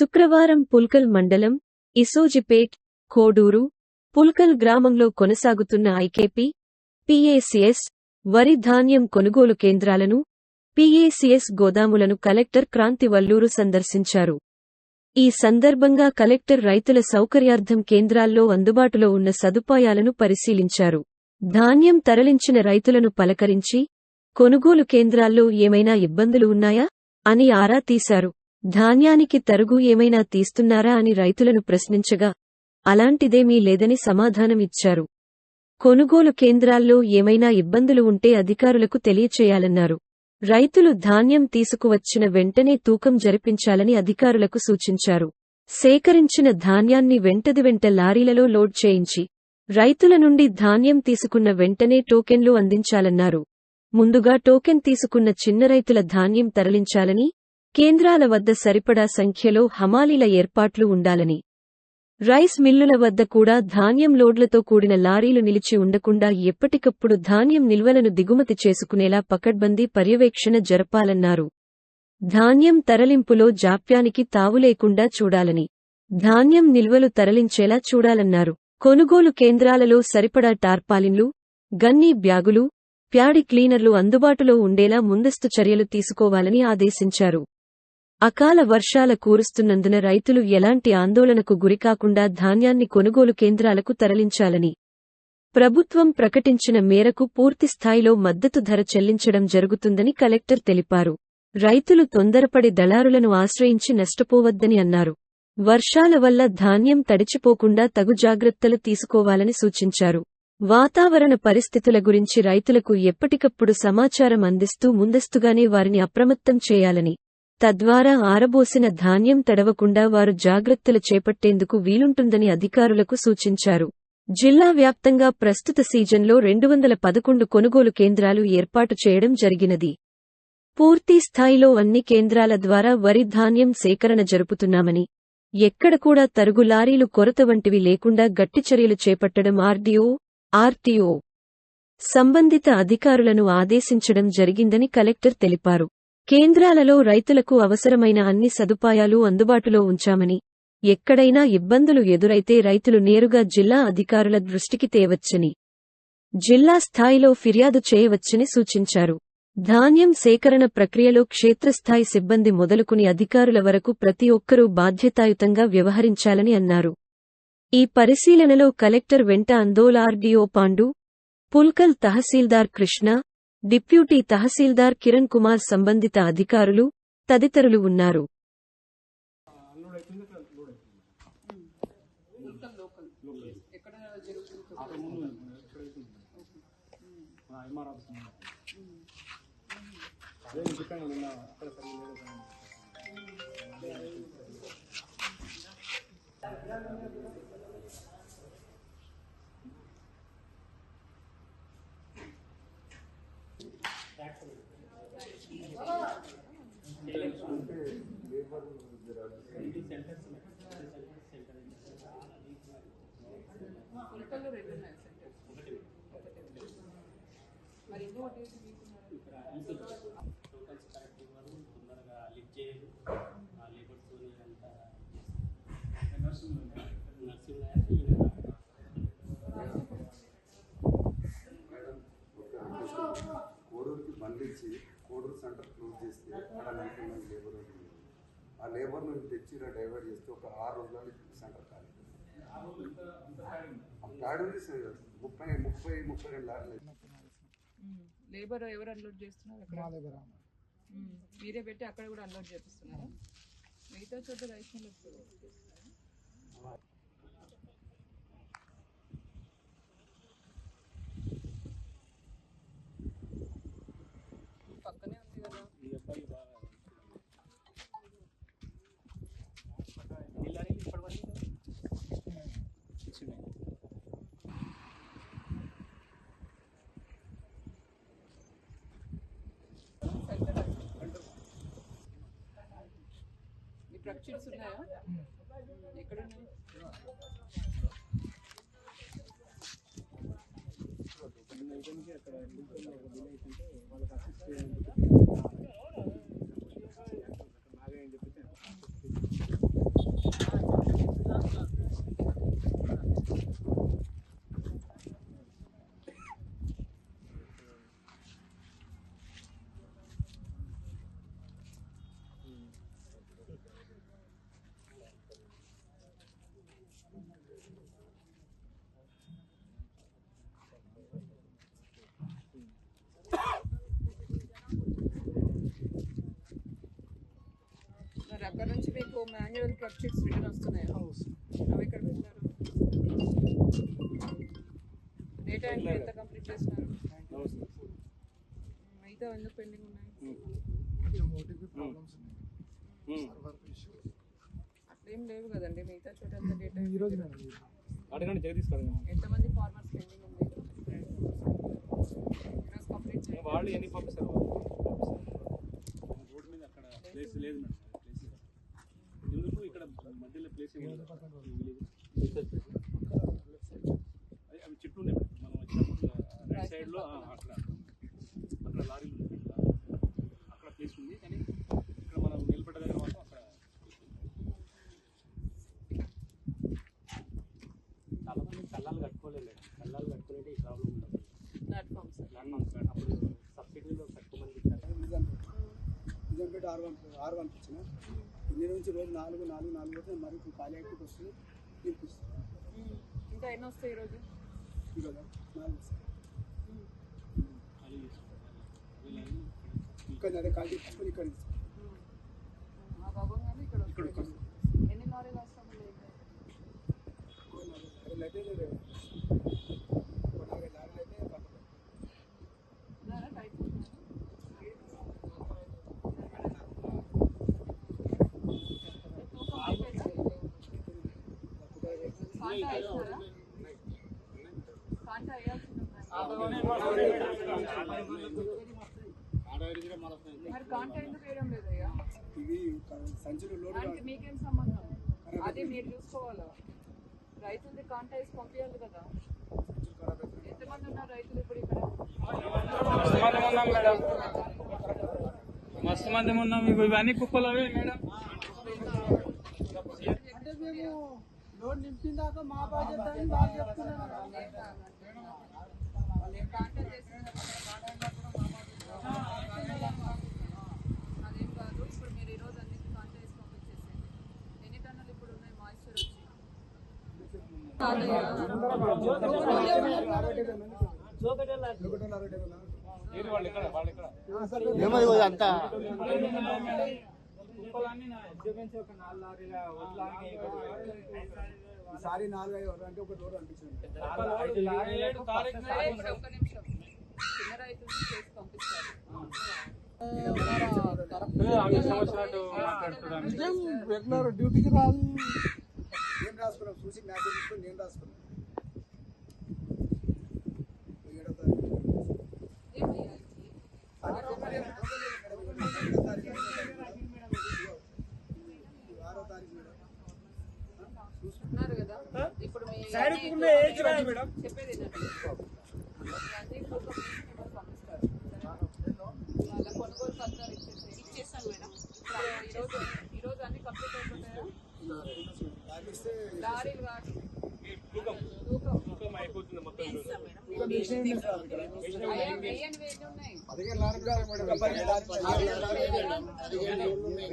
శుక్రవారం పుల్కల్ మండలం ఇసోజిపేట్ కోడూరు పుల్కల్ గ్రామంలో కొనసాగుతున్న ఐకేపీ పీఏసీఎస్ వరి ధాన్యం కొనుగోలు కేంద్రాలను పీఏసీఎస్ గోదాములను కలెక్టర్ క్రాంతి వల్లూరు సందర్శించారు. ఈ సందర్భంగా కలెక్టర్ రైతుల సౌకర్యార్థం కేంద్రాల్లో అందుబాటులో ఉన్న సదుపాయాలను పరిశీలించారు. ధాన్యం తరలించిన రైతులను పలకరించి కొనుగోలు కేంద్రాల్లో ఏమైనా ఇబ్బందులు ఉన్నాయా? అని ఆరా తీశారు. ధాన్యానికి తరుగు ఏమైనా తీస్తున్నారా అని రైతులను ప్రశ్నించగా అలాంటిదేమీ లేదని సమాధానమిచ్చారు కొనుగోలు కేంద్రాల్లో ఏమైనా ఇబ్బందులు ఉంటే అధికారులకు తెలియచేయాలన్నారు. రైతులు ధాన్యం తీసుకువచ్చిన వెంటనే తూకం జరిపించాలని అధికారులకు సూచించారు. సేకరించిన ధాన్యాన్ని వెంటది వెంట లారీలలో లోడ్ చేయించి రైతుల నుండి ధాన్యం తీసుకున్న వెంటనే టోకెన్లు అందించాలన్నారు. ముందుగా టోకెన్ తీసుకున్న చిన్న రైతుల ధాన్యం తరలించాలని కేంద్రాల వద్ద సరిపడా సంఖ్యలో హమాలీల ఏర్పాట్లు ఉండాలని. రైస్ మిల్లుల వద్ద కూడా ధాన్యం లోడ్లతో కూడిన లారీలు నిలిచి ఉండకుండా ఎప్పటికప్పుడు ధాన్యం నిల్వలను దిగుమతి చేసుకునేలా పకడ్బందీ పర్యవేక్షణ జరపాలన్నారు. ధాన్యం తరలింపులో జాప్యానికి తావులేకుండా చూడాలని. ధాన్యం నిల్వలు తరలించేలా చూడాలన్నారు. కొనుగోలు కేంద్రాలలో సరిపడా టార్పాలిన్లు గన్నీ బ్యాగులు ప్యాడి క్లీనర్లు అందుబాటులో ఉండేలా ముందస్తు చర్యలు తీసుకోవాలని ఆదేశించారు. అకాల వర్షాల కూరుస్తున్నందున రైతులు ఎలాంటి ఆందోళనకు గురికాకుండా ధాన్యాన్ని కొనుగోలు కేంద్రాలకు తరలించాలని. ప్రభుత్వం ప్రకటించిన మేరకు పూర్తిస్థాయిలో మద్దతు ధర చెల్లించడం జరుగుతుందని కలెక్టర్ తెలిపారు. రైతులు తొందరపడి దళారులను ఆశ్రయించి నష్టపోవద్దని అన్నారు. వర్షాల వల్ల ధాన్యం తడిచిపోకుండా తగు జాగ్రత్తలు తీసుకోవాలని సూచించారు. వాతావరణ పరిస్థితుల గురించి రైతులకు ఎప్పటికప్పుడు సమాచారం అందిస్తూ ముందస్తుగానే వారిని అప్రమత్తం చేయాలని తద్వారా ఆరబోసిన ధాన్యం తడవకుండా వారు జాగ్రత్తలు చేపట్టేందుకు వీలుంటుందని అధికారులకు సూచించారు. జిల్లా వ్యాప్తంగా ప్రస్తుత సీజన్లో రెండు వందల పదకొండు కొనుగోలు కేంద్రాలు ఏర్పాటు చేయడం జరిగినది. పూర్తి స్థాయిలో అన్ని కేంద్రాల ద్వారా వరి ధాన్యం సేకరణ జరుపుతున్నామని ఎక్కడ కూడా తరుగు లారీలు కొరత వంటివి లేకుండా గట్టి చర్యలు చేపట్టడం ఆర్డీఓ ఆర్టీఓ సంబంధిత అధికారులను ఆదేశించడం జరిగిందని కలెక్టర్ తెలిపారు. కేంద్రాలలో రైతులకు అవసరమైన అన్ని సదుపాయాలు అందుబాటులో ఉంచామని ఎక్కడైనా ఇబ్బందులు ఎదురైతే రైతులు నేరుగా జిల్లా అధికారుల దృష్టికి తేవచ్చని జిల్లా స్థాయిలో ఫిర్యాదు చేయవచ్చని సూచించారు. ధాన్యం సేకరణ ప్రక్రియలో క్షేత్రస్థాయి సిబ్బంది మొదలుకుని అధికారుల వరకు ప్రతి ఒక్కరూ బాధ్యతాయుతంగా వ్యవహరించాలని అన్నారు. ఈ పరిశీలనలో కలెక్టర్ వెంట అందోల్ ఆర్డీఓ పాండు పుల్కల్ తహసీల్దార్ కృష్ణ డిప్యూటీ తహసీల్దార్ కిరణ్ కుమార్ సంబంధిత అధికారులు తదితరులు ఉన్నారు. ఎక్కడ జరుగుతుంది పుల్కల్లో రెండు ఉన్నాయి సెంటర్స్. ఒకటి మరి తీసుకున్నారు టోకన్స్ కరెక్ట్ ఇవ్వరు తొందరగా లిఫ్ట్ చేయరు. ఆ లేబర్స్ అంతా నర్సింగ్ కోడూరుకి బంధించి కోడూరు సెంటర్ క్లోజ్ చేస్తే అక్కడ నలభై మంది లేబర్ ఉంది. ఆ లేబర్ నుంచి తెచ్చి డైవర్ట్ చేస్తే ఒక ఆరు రోజుల్లో సెంటర్ ఖాళీ. ప్యాడ్ ముప్పై ముప్పై ముప్పై రెండు లారీలు లేబర్ ఎవరు అన్లోడ్ చేస్తున్నారు. మీరే పెట్టి అక్కడ కూడా అన్లోడ్ చేపిస్తున్నారా? మిగతా చోట రైస్ మిల్లర్స్ చేస్తున్నారా పక్కనే ఉంది కదా ఈ అబ్బాయి బాగా ఎన్ని లారీలు ఇప్పటివరకు వచ్చినాయి స్ట్రక్చర్స్ ఉన్నాయా ఎక్కడ ఉన్నాయి? అక్కడ వాళ్ళకి అసిస్ట్ చేయాలని మాన్యువల్ క్లబ్ షీట్స్ రిటర్న్ వస్తున్నాయా. అవి ఎక్కడ పెట్టారు? డేటా ఎంట్రీ ఎంత కంప్లీట్ చేసినారు మిగతా ఎందుకు పెండింగ్ ఉన్నాయి? అట్లేం లేవు కదండి. మిగతా చోట అంత డేటా ఈరోజు మేడం అడగండి జగదీష్ గారు ఎంతమంది ఫార్మర్స్ పెండింగ్ ఉంది ఈరోజు కంప్లీట్ చేయండి వాళ్ళు ఎన్ని పంపిస్తారు రోడ్ మీద అక్కడ ప్లేస్ లేదు మేడం ప్లేస్ ఎందుకు ఇక్కడ మధ్యలో ప్లేస్ అవి అవి చుట్టూ ఉన్నాయి మనం వచ్చినప్పుడు రైట్ సైడ్లో అక్కడ అక్కడ లారీలు ఉన్నాయి అక్కడ ప్లేస్ ఉంది కానీ ఇక్కడ మనం నిలబడ్డ దగ్గర మాత్రం అక్కడ చాలా మంది కళ్ళాలు కట్టుకోలేదు మేడం కళ్ళాలు కట్టుకునేది ఈ ప్రాబ్లం ఉండదు ప్లాట్ఫామ్స్ అప్పుడు సబ్సిడీలో కట్టుకోమని చెప్పారు నిజాంపేట ఆరు పంపి ఆరు పంపించిన ఇన్ని నుంచి రోజు నాలుగు నాలుగు నాలుగు పోతే మరి ఇప్పుడు ఖాళీ అయిపోయి వస్తుంది. తినిపిస్తుంది ఇంకా ఎన్ని వస్తాయి ఈరోజు? ఈరోజు నాలుగు వస్తాయి. ఇక్కడ ఖాళీ తీసుకొని ఇక్కడ తీసుకుంటాం. ఆ భాగంగానే ఇక్కడ ఇక్కడ వస్తాయి. ఇక్కడ ఎన్ని లారీలు వస్తాము అదే అయితే లేదు. ఒక నాలుగైదు లారీలు అయితే పట్టుకోవాలి. ఉన్నారా టైప్ కాంటా వేస్తారా కాంటా వేయాల్సింది మరి కాంటా ఎందుకు వేయడం లేదయ్యా ఇవి క- సంచులు లోడ్ దానికి మీకేం సంబంధం అది మీరు చూసుకోవాలా రైతులది కాంటా వేసి పంపించాలి కదా ఎంతమంది ఉన్నారు రైతులు ఇప్పుడు ఇక్కడ మస్తు మంది ఉన్నాం. ఇవి ఇవన్నీ కుప్పలు మేడం. అంటే మేము లోడ్ నింపిన దాకా మా బాధ్యత అని వాళ్ళు చెప్తున్నారు. అదేం కాదు ఇప్పుడు మీరు ఈ రోజు అన్నిటి చేసి పంపించేసేయండి ఎన్ని టన్నులు ఇప్పుడు ఉన్నాయి మాయిశ్చర్ వచ్చి ఈసారి నాలుగు ఐదు అంటే ఒక రోడ్ అనిపించింది. రెగ్యులర్ డ్యూటీకి రాదు. నేను రాసుకున్నాం చూసి మ్యాచ్ తీసుకొని నేను రాసుకున్నాను. ఏడో తారీఖు ఏమయ్యా ఇది? ఆరో తారీఖు మేడం ఉన్నారు కదా ఇప్పుడు మీ అన్ని చెప్పేది ఏంటంటే అన్ని కుటుంబం నుంచి పంపిస్తారు వాళ్ళ కొనుగోలు పత్రాలు ఇచ్చేసి ఇచ్చేస్తాను మేడం ఈరోజు ఈరోజు అన్ని కంప్లీట్ అయిపోతాయా రాగిస్తే లారీలు కాదు తూకం అయిపోతుంది మొత్తం